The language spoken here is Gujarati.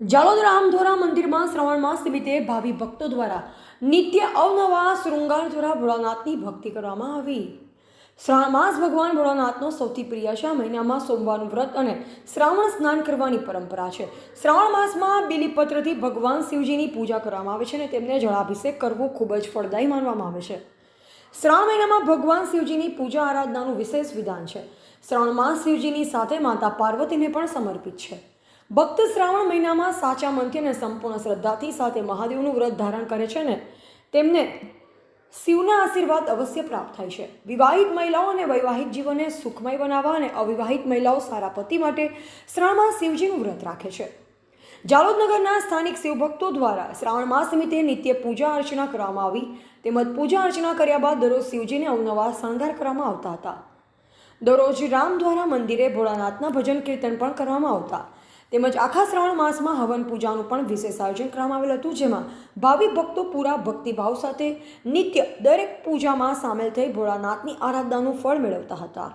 જાલોદ રામધોરા મંદિરમાં શ્રાવણ માસ નિમિત્તે ભાવિ ભક્તો દ્વારા નિત્ય અવનવા શૃંગાર દ્વારા ભોળાનાથની ભક્તિ કરવામાં આવી. શ્રાવણ માસ ભગવાન ભોળાનાથનો સૌથી પ્રિય છે. આ મહિનામાં સોમવારનું વ્રત અને શ્રાવણ સ્નાન કરવાની પરંપરા છે. શ્રાવણ માસમાં બિલીપત્રથી ભગવાન શિવજીની પૂજા કરવામાં આવે છે અને તેમને જળાભિષેક કરવો ખૂબ જ ફળદાયી માનવામાં આવે છે. શ્રાવણ મહિનામાં ભગવાન શિવજીની પૂજા આરાધનાનું વિશેષ વિધાન છે. શ્રાવણ માસ શિવજીની સાથે માતા પાર્વતીને પણ સમર્પિત છે. ભક્ત શ્રાવણ મહિનામાં સાચા મનથી અને સંપૂર્ણ શ્રદ્ધાથી સાથે મહાદેવનું વ્રત ધારણ કરે છે ને, તેમને શિવના આશીર્વાદ અવશ્ય પ્રાપ્ત થાય છે. વિવાહિત મહિલાઓ અને વૈવાહિક જીવનને સુખમય બનાવવા અને અવિવાહિત મહિલાઓ સારા પતિ માટે શ્રાવણમાં શિવજીનું વ્રત રાખે છે. જાલોદનગરના સ્થાનિક શિવભક્તો દ્વારા શ્રાવણ માસ નિમિત્તે નિત્ય પૂજા અર્ચના કરવામાં આવી. તેમજ પૂજા અર્ચના કર્યા બાદ દરરોજ શિવજીને અવનવા શણગાર કરવામાં આવતા હતા. દરરોજ રામ દ્વારા મંદિરે ભોળાનાથના ભજન કીર્તન પણ કરવામાં આવતા. તેમજ આખા શ્રાવણ માસમાં હવન પૂજાનું પણ વિશેષ આયોજન કરવામાં આવેલ હતું, જેમાં ભાવિ ભક્તો પૂરા ભક્તિભાવ સાથે નિત્ય દરેક પૂજામાં સામેલ થઈ ભોળાનાથની આરાધનાનું ફળ મેળવતા હતા.